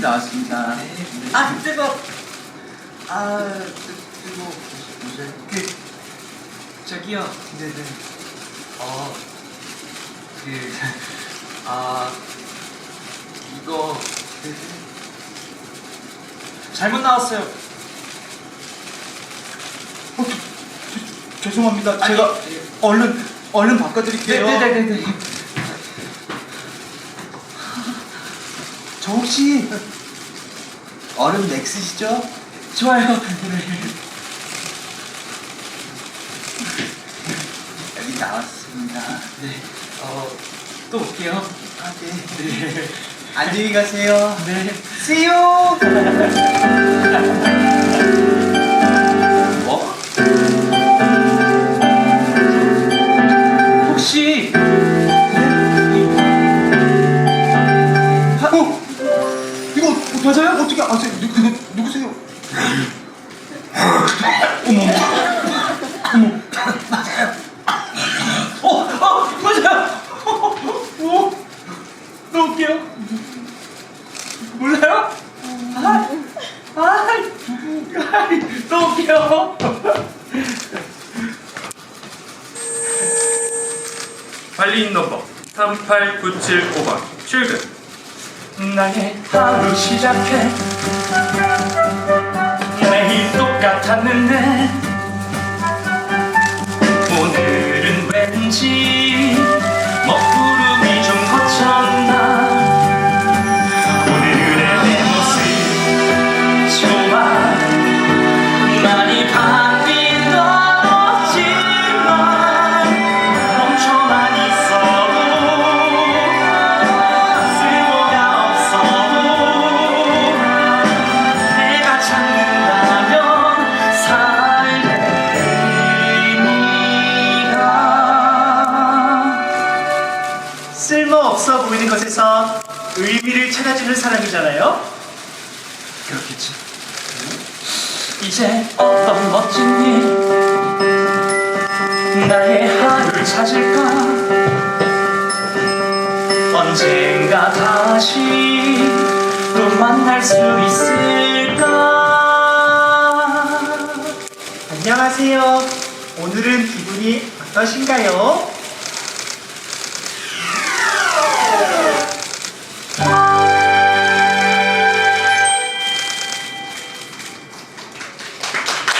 나왔습니다. 아 뜨거. 아 뜨, 뜨거 보세요. 그 저기요. 네네. 어. 그. 아 이거 그, 잘못 나왔어요. 어, 저, 저, 죄송합니다. 아니, 제가 네. 얼른 얼른 바꿔드릴게요. 네네네네. 저 혹시 얼음 넥스시죠? 좋아요. 여기 나왔습니다. 네. 어 또 올게요. 아, 네. 네. 안녕히 가세요. 네. See you. 어떻게 아세요? 누, 누, 누구세요? 어머. 어머. 어, 어, 맞아요. 오, 넣을게요. 몰라요? 아, 아, 아, 넣을게요. 관리인 넘버 38975번 출근 나의 하루 시작해. 매일 똑같았는데. 오늘은 왠지 없어 보이는 것에서 의미를 찾아주는 사람이잖아요. 그렇겠지 이제 어떤 멋진 일 나의 하루를 찾을까 언젠가 다시 또 만날 수 있을까 안녕하세요. 오늘은 기분이 어떠신가요?